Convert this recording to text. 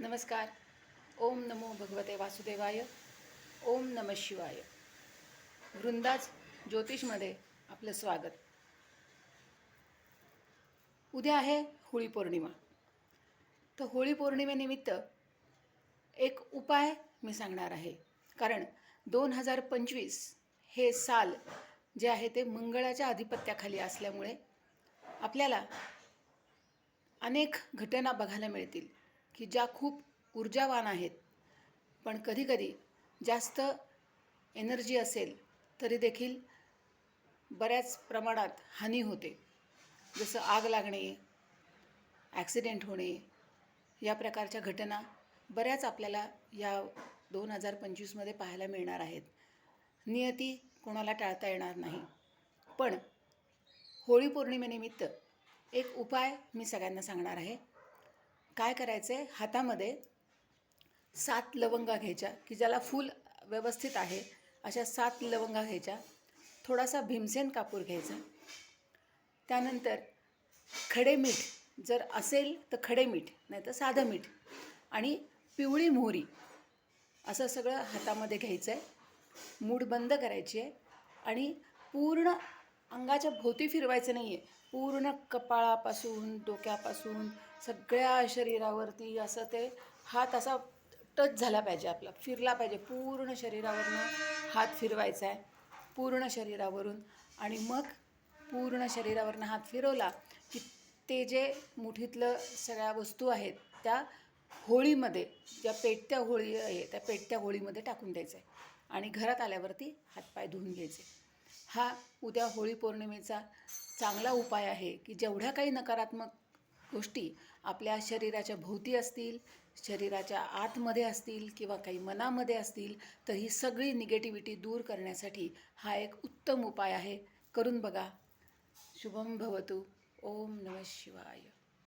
नमस्कार. ओम नमो भगवते वासुदेवाय. ओम नम शिवाय. वृंदाज ज्योतिषमध्ये आपलं स्वागत. उद्या आहे होळी पौर्णिमा. तर होळी पौर्णिमेनिमित्त एक उपाय मी सांगणार आहे. कारण दोन हजार पंचवीस हे साल जे आहे ते मंगळाच्या अधिपत्याखाली असल्यामुळे आपल्याला अनेक घटना बघायला मिळतील. की ज्या खूप ऊर्जावान आहेत. पण कधीकधी जास्त एनर्जी असेल तरी देखील बऱ्याच प्रमाणात हानी होते. जसं आग लागणे ॲक्सिडेंट होणे या प्रकारच्या घटना बऱ्याच आपल्याला या दोन हजार पंचवीसमध्ये पाहायला मिळणार आहेत. नियती कोणाला टाळता येणार नाही. पण होळी पौर्णिमेनिमित्त एक उपाय मी सगळ्यांना सांगणार आहे. काय करायचं आहे हातामध्ये सात लवंगा घ्यायच्या की ज्याला फूल व्यवस्थित आहे अशा सात लवंगा घ्यायच्या. थोडासा भीमसेन कापूर घ्यायचा. त्यानंतर खडे मीठ जर असेल तर खडे मीठ नाही तर साधं मीठ आणि पिवळी मोहरी असं सगळं हातामध्ये घ्यायचं आहे मूड बंद करायची आहे आणि पूर्ण अंगाच्या भोवती फिरवायचं नाही आहे पूर्ण कपाळापासून डोक्यापासून सगळ्या शरीरावरती असं ते हात असा टच झाला पाहिजे आपला. फिरला पाहिजे. पूर्ण शरीरावरनं हात फिरवायचा आहे पूर्ण शरीरावरून. आणि मग पूर्ण शरीरावरनं हात फिरवला की ते जे मुठीतलं सगळ्या वस्तू आहेत त्या होळीमध्ये ज्या पेटत्या होळी आहे त्या पेटत्या होळीमध्ये टाकून द्यायचं आहे आणि घरात आल्यावरती हातपाय धुवून घ्यायचे. हा उद्या होळी पौर्णिमेचा चांगला उपाय आहे की जेवढ्या काही नकारात्मक गोष्टी आपल्या शरीराच्या भोवती असतील शरीराच्या आतमध्ये असतील किंवा काही मनामध्ये असतील तर ही सगळी निगेटिव्हिटी दूर करण्यासाठी हा एक उत्तम उपाय आहे. करून बघा. शुभम भवतु. ओम नम शिवाय.